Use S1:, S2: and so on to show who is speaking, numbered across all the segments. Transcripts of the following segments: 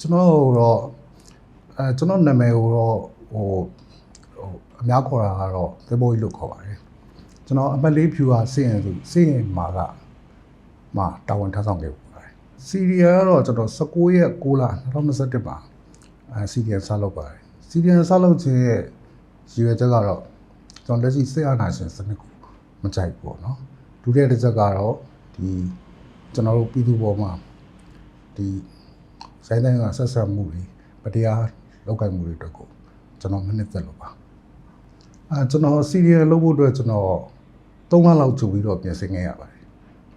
S1: ကျွန်တော်တော့အဲကျွန်တော်နာမည်ကိုတော့ဟိုဟိုအများခေါ်တာကတော့သေဘောကြီးလို့ခေါ်ပါတယ်ကျွန်တော်အမတ်လေးဖြူဟာစင်ရင်ဆိုစင်ရင်မှာကမှာတာဝန်ထမ်းဆောင်ခဲ့ပါတယ်စီရီယကတော့ကျွန်တော်19ရက်6လ2021မှာအဲစီရီယစလုပ်ပါတယ်စီရီယစလုပ်ခြင်းရဲ့ရည်ရွယ်ချက်ကတော့ကျွန်တော်လက်ရှိစစ်အာဏာရှင်စနစ်ကိုမကြိုက်ဘူးပေါ့နော်ဒုတိယတစ်ချက်ကတော့ဒီကျွန်တော်တို့ပြည်သူပေါ်မှာဒီ ဆိုင်တိုင်းကဆက်ဆက်မှုတွေပတရားလောက်ကင်မှုတွေအတွက်ကိုကျွန်တော်မနစ်သက်လို့ပါအဲကျွန်တော်စီရီယယ်လုပ်ဖို့အတွက်ကျွန်တော်၃လလောက်ကြိုပြီးတော့ပြင်ဆင်ခဲ့ရပါတယ်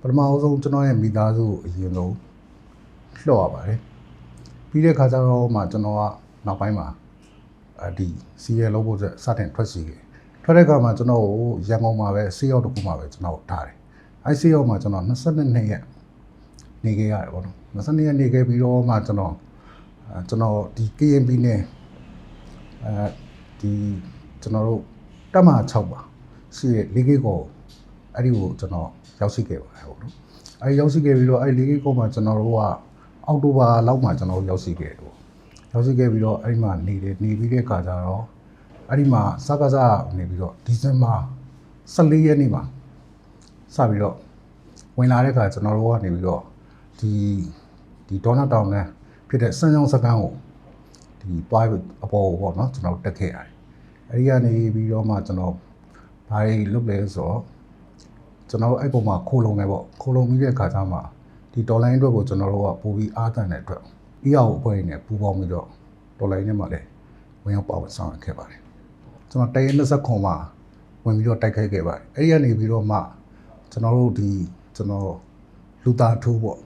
S1: ပထမအဆုံးကျွန်တော်ရဲ့မိသားစုကိုအရင်ဆုံးလှော့ရပါတယ်ပြီးတဲ့ခါကျတော့မှကျွန်တော်ကနောက်ပိုင်းမှာအဲဒီစီရီယယ်လုပ်ဖို့အတွက်စတင်ထွက်စီခဲ့ထွက်တဲ့အခါမှာကျွန်တော်ကိုရန်ကုန်မှာပဲဆေးရောက်တစ်ခုမှာပဲကျွန်တော်ထားတယ်အဲဆေးရောက်မှာကျွန်တော်22ရက်နေခဲ့ရတယ်ပေါ့နော်။ 22ရက်နေခဲ့ပြီးတော့မှကျွန်တော်အဲကျွန်တော်ဒီ KNB နဲ့အဲဒီကျွန်တော်တို့တက်မ6ပါရှိတဲ့လေးကေကိုအဲ့ဒီကိုကျွန်တော်ရောက်ရှိခဲ့ပါတယ်ပေါ့နော်။အဲ့ဒီရောက်ရှိခဲ့ပြီးတော့အဲ့ဒီလေးကေကိုမှာကျွန်တော်တို့ကအောက်တိုဘာလောက်မှာကျွန်တော်တို့ရောက်ရှိခဲ့တယ်ပေါ့။ရောက်ရှိခဲ့ပြီးတော့အဲ့ဒီမှာနေတယ်နေပြီးတဲ့အခါကျတော့အဲ့ဒီမှာစကားစားနေပြီးတော့ဒီဇင်ဘာ14ရက်နေ့မှာစပြီးတော့ဝင်လာတဲ့အခါကျွန်တော်တို့ကနေပြီးတော့ဒီ ဒီဒေါနာတောင်နဲ့ဖြစ်တဲ့စမ်းချောင်းစကန်းကိုဒီပွားအပေါ်ကိုပေါ့နော်ကျွန်တော်တက်ခဲ့ရတယ်။အဲဒီကနေပြီးတော့မှကျွန်တော်ဘာတွေလုပ်လဲဆိုတော့ကျွန်တော်တို့အဲ့ပုံမှာခိုးလုံနေပေါ့ခိုးလုံပြီးတဲ့အခါကျမှဒီဒေါ်လာအတွက်ကိုကျွန်တော်တို့ကပို့ပြီးအားတန်တဲ့အတွက်အီယာကိုအဖွဲ့နဲ့ပူးပေါင်းပြီးတော့ဒေါ်လာနဲ့မှလည်းဝင်ရောက်ပါဝင်ဆောင်ရွက်ခဲ့ပါတယ်။ကျွန်တော်တရင်20ခွန်မှာဝင်ပြီးတော့တိုက်ခိုက်ခဲ့ပါတယ်။အဲဒီကနေပြီးတော့မှကျွန်တော်တို့ဒီကျွန်တော်လူသားထိုးပေါ့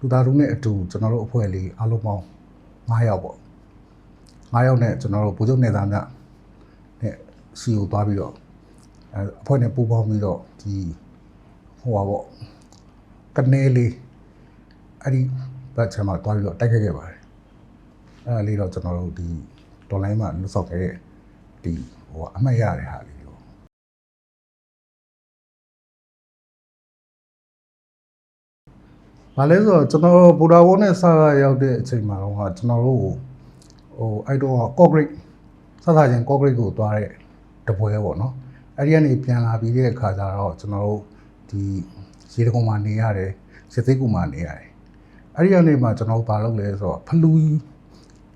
S1: လူသားထိုးနဲ့အတူကျွန်တော်တို့အဖွဲ့လေးအားလုံးပေါင်း9ယောက်ပေါ့9ယောက်နဲ့ကျွန်တော်တို့ဗိုလ်ချုပ်နေသားများနဲ့စီကိုသွားပြီးတော့အဲအဖွဲ့နဲ့ပူးပေါင်းပြီးတော့ဒီဟိုပါပေါ့ကနေလေးအဲ့ဒီဘက်ချမ်းမှာသွားပြီးတော့တိုက်ခဲ့ခဲ့ပါတယ်အဲ့ဒါလေးတော့ကျွန်တော်တို့ဒီဒေါ်လာမှာလွတ်ဆောက်ခဲ့တဲ့ဒီဟိုအမှတ်ရတဲ့ဟာလေး ဘာလဲဆိုတော့ကျွန်တော်ဘူဒါဘုံနဲ့ဆာရာရောက်တဲ့အချိန်မှာတော့ကျွန်တော်တို့ဟိုအဲ့တော့ကော့ဂရိတ်ဆဆချင်းကော့ဂရိတ်ကိုသွားတဲ့တပွဲပေါ့နော်။အဲ့ဒီကနေပြန်လာပြီးတဲ့အခါကျတော့ကျွန်တော်တို့ဒီရေတကုံမှာနေရတယ်စစ်သိကူမှာနေရတယ်။အဲ့ဒီကနေမှကျွန်တော်တို့ဘာလုပ်လဲဆိုတော့ဖလူကြီး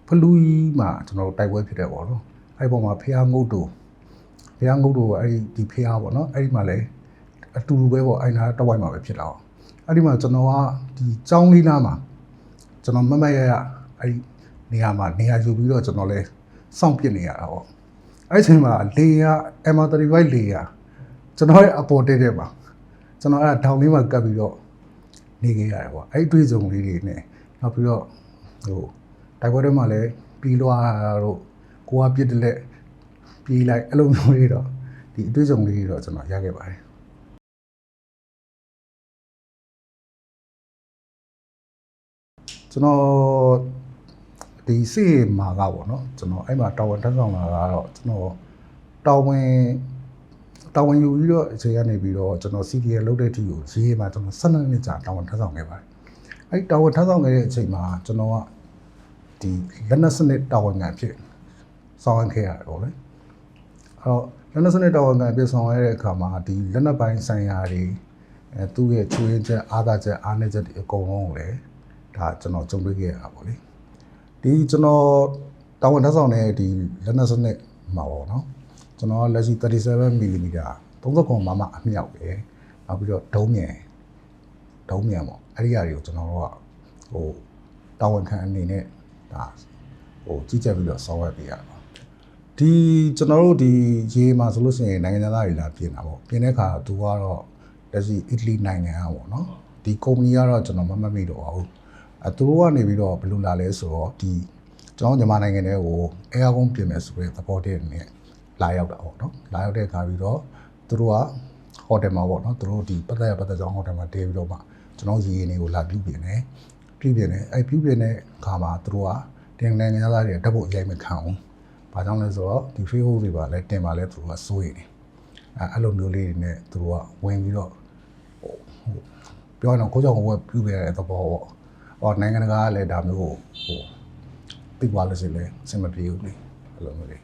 S1: ဖလူကြီးမှာကျွန်တော်တို့တိုက်ပွဲဖြစ်တယ်ပေါ့နော်။အဲ့ဒီပုံမှာဖះငုတ်တို့ဖះငုတ်တို့အဲ့ဒီဒီဖះပေါ့နော်။အဲ့ဒီမှာလည်းအတူတူပဲပေါ့အဲ့နာတဝိုက်မှာပဲဖြစ်တာပေါ့။ အဲ့ဒီမှာကျွန်တော်ကဒီចောင်းလေးနားမှာကျွန်တော်မမတ်ရရအဲ့ဒီနေရာမှာနေရာယူပြီးတော့ကျွန်တော်လဲစောင့်ပစ်နေရတာပေါ့အဲ့ဒီအချိန်မှာလေယာ M35 လေယာကျွန်တော်ရဲ့အပေါ်တက်တဲ့မှာကျွန်တော်အဲ့ဒါထောင်လေးမှာကပ်ပြီးတော့နေခဲ့ရတယ်ပေါ့အဲ့ဒီတွေ့ကြုံလေးတွေနဲ့နောက်ပြီးတော့ဟိုတိုက်ပွဲတွေမှာလည်းပြီးလွားတော့ကိုကပြစ်တယ်လက်ပြီးလိုက်အဲ့လိုမျိုးလေးတော့ဒီအတွေ့အကြုံလေးတွေတော့ကျွန်တော်ရခဲ့ပါတယ် ကျွန်တော်ဒီစီမာကပေါ့နော်ကျွန်တော်အဲ့မှာတာဝန်ထမ်းဆောင်လာတာကတော့ကျွန်တော်တာဝန်တာဝန်ယူပြီးတော့အချိန်ကနေပြီးတော့ကျွန်တော် CDL လုပ်တဲ့အထိကိုဈေးမှာကျွန်တော်12နှစ်ကြာတာဝန်ထမ်းဆောင်ခဲ့ပါတယ်အဲ့ဒီတာဝန်ထမ်းဆောင်ခဲ့တဲ့အချိန်မှာကျွန်တော်ကဒီလက်နက်စနစ်တာဝန်ခံဖြစ်ဆောင်ရွက်ခဲ့ရတယ်ပေါ့လေအဲ့တော့လက်နက်စနစ်တာဝန်ခံဖြစ်ဆောင်ရတဲ့အခါမှာဒီလက်နက်ပိုင်းဆိုင်ရာတွေအဲသူ့ရဲ့ချွေးချက်အားသာချက်အားနည်းချက်တွေအကုန်လုံးကိုလည်း ဒါကျွန်တော်ကြုံတွေ့ခဲ့ရတာပေါ့လေဒီကျွန်တော်တာဝန်ထမ်းဆောင်တဲ့ဒီလက်နက်စနစ်မှာပေါ့နော်ကျွန်တော်ကလက်ရှိ 37mm 39မမအမြောက်ပဲနောက်ပြီးတော့ဒုံးမြန်ဒုံးမြန်ပေါ့အဲ့ဒီအရာတွေကိုကျွန်တော်တို့ကဟိုတာဝန်ခံအနေနဲ့ဒါဟိုကြီးကြပ်ပြီးတော့ဆောင်းရွက်ပေးရတာပါဒီကျွန်တော်တို့ဒီရေမှာဆိုလို့ရှိရင်နိုင်ငံသားတွေလာပြင်တာပေါ့ပြင်တဲ့အခါသူကတော့လက်ရှိအီတလီနိုင်ငံอ่ะပေါ့နော်ဒီကုမ္ပဏီကတော့ကျွန်တော်မမှတ်မိတော့ပါဘူး အဲသူတို့ကနေပြီးတော့ဘယ်လိုလာလဲဆိုတော့ဒီကျွန်တော်မြန်မာနိုင်ငံထဲကိုအဲယာကုန်းပြင်မယ်ဆိုတဲ့သဘောတည်းနဲ့လာရောက်တာပေါ့နော်လာရောက်တဲ့အခါပြီးတော့သူတို့ကဟိုတယ်မှာပေါ့နော်သူတို့ဒီပတ်သက်ရပတ်သက်ကြောင်းဟိုတယ်မှာတည်ပြီးတော့မှကျွန်တော်ရေရင်တွေကိုလာပြုပြင်တယ်ပြုပြင်တယ်အဲပြုပြင်တဲ့အခါမှာသူတို့ကတင်နိုင်ငံသားတွေတက်ဖို့အရေးမခံဘူးဘာကြောင့်လဲဆိုတော့ဒီ Facebook တွေပါလဲတင်ပါလဲသူတို့ကစိုးရိမ်တယ်အဲအဲ့လိုမျိုးလေးတွေနဲ့သူတို့ကဝင်ပြီးတော့ဟိုဟိုပြောရအောင်ကိုကြောင့်ကိုယ်ပြုပြင်ရတဲ့သဘောပေါ့ ဟောနိုင်ငံတကာကလည်းဒါမျိုးကိုဟိုသိသွားလို့ရှိရင်လည်းအဆင်မပြေဘူးလေအဲ့လိုမျိုးလေ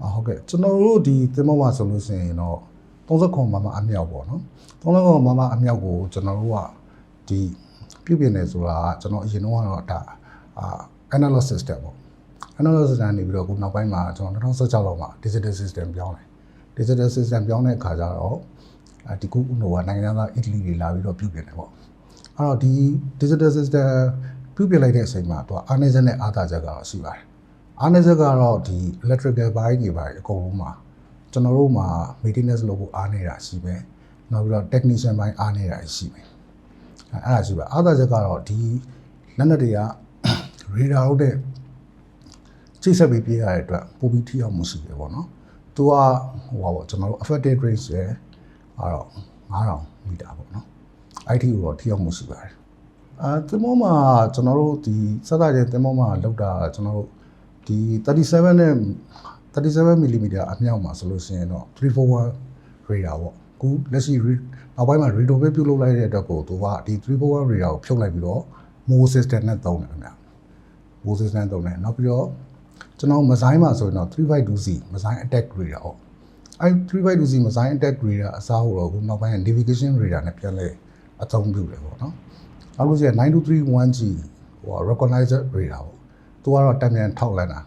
S1: အာဟုတ်ကဲ့ကျွန်တော်တို့ဒီသင်္ဘောမှာဆိုလို့ရှိရင်တော့30ခွန်မမအမြောက်ပေါ့နော်30ခွန်မမအမြောက်ကိုကျွန်တော်တို့ကဒီပြုပြင်နေဆိုတာကကျွန်တော်အရင်တော့ကတော့ဒါအာ analog system ပေါ့ analog system နေပြီးတော့ခုနောက်ပိုင်းမှာကျွန်တော်2016လောက်မှာ digital system ပြောင်းတယ် digital system ပြောင်းတဲ့အခါကျတော့အဲဒီခုဟိုကနိုင်ငံသား Italy တွေလာပြီးတော့ပြုပြင်တယ်ပေါ့ အဲ့တော့ဒီ digital system ပြုပြင်လိုက်တဲ့အချိန်မှာသူကအားနည်းချက်နဲ့အားသာချက်ကတော့ရှိပါတယ်အားနည်းချက်ကတော့ဒီ electrical ဘိုင်းတွေပါအကုန်လုံးမှာကျွန်တော်တို့မှာ maintenance လုပ်ဖို့အားနေတာရှိပဲနောက်ပြီးတော့ technician ဘိုင်းအားနေတာရှိပဲအဲ့အဲ့ဒါရှိပါအားသာချက်ကတော့ဒီလက်နက်တွေက radar ဟုတ်တဲ့ချိတ်ဆက်ပြီးပြေးရတဲ့အတွက်ပိုပြီးထိရောက်မှုရှိတယ်ပေါ့နော်။သူကဟိုပါပေါ့ကျွန်တော်တို့ affected range ရယ်အဲ့တော့9000မီတာပေါ့နော်။ IT ကိုတော့ထိရောက်မှုရှိပါတယ်။အာတင်မောမှာကျွန်တော်တို့ဒီစသချင်းတင်မောမှာလောက်တာကျွန်တော်တို့ဒီ37နဲ့37 mm အမြောက်မှာဆိုလို့ရှိရင်တော့341 radar ပေါ့။ခုလက်ရှိ re- နောက်ပိုင်းမှာ radio ပဲပြုတ်လုပ်လိုက်တဲ့အတွက်ကိုသူကဒီ341 radar ကိုဖြုတ်လိုက်ပြီးတော့ mo system နဲ့သုံးတယ်ခင်ဗျ။ mo system သုံးတယ်နောက်ပြီးတော့ကျွန်တော်မဇိုင်းမှာဆိုရင်တော့ 352C မဇိုင်း attack radar ပေါ့အဲ 352C မဇိုင်း attack radar အစားဟိုတော့ခုနောက်ပိုင်း navigation radar နဲ့ပြန်လဲ အသုံးပြုတယ်ပေါ့နော်နောက်လို့ရှိရင် 9231G ဟို recognizer radar ပေါ့သူကတော့တံမြန်ထောက်လန်းတာ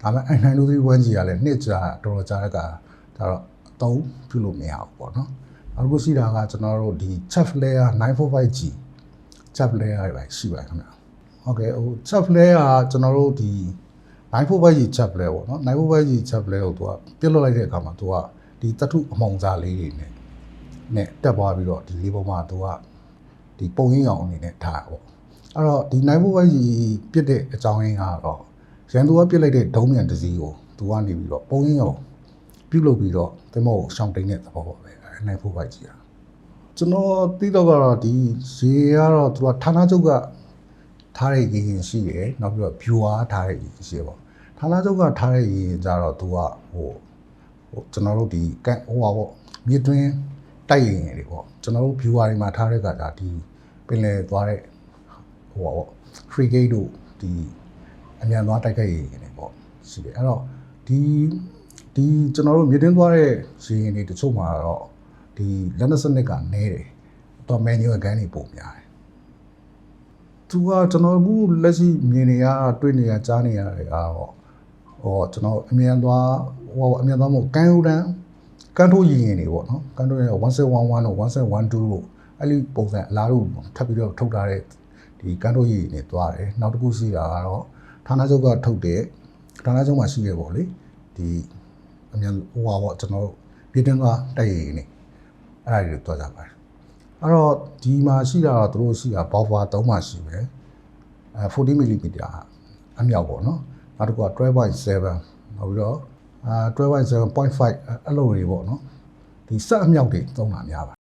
S1: ဒါပေမဲ့အဲ 9231G ကလည်းနှစ်ကြာတော်တော်ကြာတဲ့ကဒါတော့အသုံးပြုလို့မရဘူးပေါ့နော်နောက်တစ်ခုရှိတာကကျွန်တော်တို့ဒီ chat layer 945G chat layer တွေပဲရှိပါတယ်ခင်ဗျဟုတ်ကဲ့ဟို chat layer ကကျွန်တော်တို့ဒီ9 4ကြီးချက်ပလဲပေါ့နော် 9 4ကြီးချက်ပလဲကိုသူကပြစ်လွတ်လိုက်တဲ့အခါမှာသူကဒီတထုအမောင်စားလေးတွေနဲ့နဲ့တက်သွားပြီးတော့ဒီလေးပေါ်မှာသူက ဒီပုံရင်းအောင်အနေနဲ့ထားတာပေါ့အဲ့တော့ဒီ9 4ကြီးပြစ်တဲ့အကြောင်းရင်းကတော့ရန်သူကပြစ်လိုက်တဲ့ဒုံးမြန်တစ်စီးကိုသူကနေပြီးတော့ပုံရင်းအောင်ပြုတ်လုပ်ပြီးတော့သင်္ဘောကိုရှောင်တိန်တဲ့သဘောပေါ့ပဲအဲ့9 4ကြီးอ่ะကျွန်တော်သိတော့ကတော့ဒီရေကတော့သူကဌာနချုပ်ကထားတဲ့ရေရင်ရှိရယ်နောက်ပြီးတော့ viewer ထားတဲ့ရေရင်ရှိရယ်ပေါ့ဌာနချုပ်ကထားတဲ့ရေရင်ကြတော့သူကဟိုဟိုကျွန်တော်တို့ဒီကဟိုပါပေါ့မြေတွင်းတိုက်ရေရင်တွေပေါ့ကျွန်တော်တို့ viewer တွေမှာထားတဲ့ကကြဒီ ပင်လယ်သွားတဲ့ဟိုပါပေါ့ frigate တို့ဒီအမြန်သွားတိုက်ခိုက်ရေရင်တွေပေါ့ရှိတယ်အဲ့တော့ဒီဒီကျွန်တော်တို့မြေတွင်းသွားတဲ့ရေရင်တွေတချို့မှာတော့ဒီလက်နက်စနစ်ကနေတယ်တော့ manual gun တွေပုံများတယ်သူကကျွန်တော်အခုလက်ရှိမြင်နေရတွေ့နေရကြားနေရတယ်ကတော့ဟောကျွန်တော်အမြန်သွားဟောအမြန်သွားမဟုတ်ကန်ဟူတန်ကန်ထိုးရင်ရင်တွေပေါ့နော်ကန်ထိုးရင်1711တို့1712တို့ အဲ့ဒီပုံစံအလားတူထပ်ပြီးတော့ထုတ်ထားတဲ့ဒီကန်ထိုးရင်ရင်တွေသွားတယ်နောက်တစ်ခုရှိတာကတော့ဌာနချုပ်ကထုတ်တဲ့ဌာနချုပ်မှာရှိရပေါ့လေဒီအမြန်ဟိုပါပေါ့ကျွန်တော်ပြည်တွင်းသွားတိုက်ရင်ရင်တွေအဲ့ဒါတွေသွားကြပါတယ်အဲ့တော့ဒီမှာရှိတာတော့သူတို့ရှိတာဘော်ဖာ3မှာရှိပဲအဲ40 mm အမြောက်ပေါ့နော်နောက်တစ်ခုက12.7နောက်ပြီးတော့အာ12.7.5အဲ့လိုတွေပေါ့နော်ဒီစက်အမြောက်တွေသုံးတာများပါ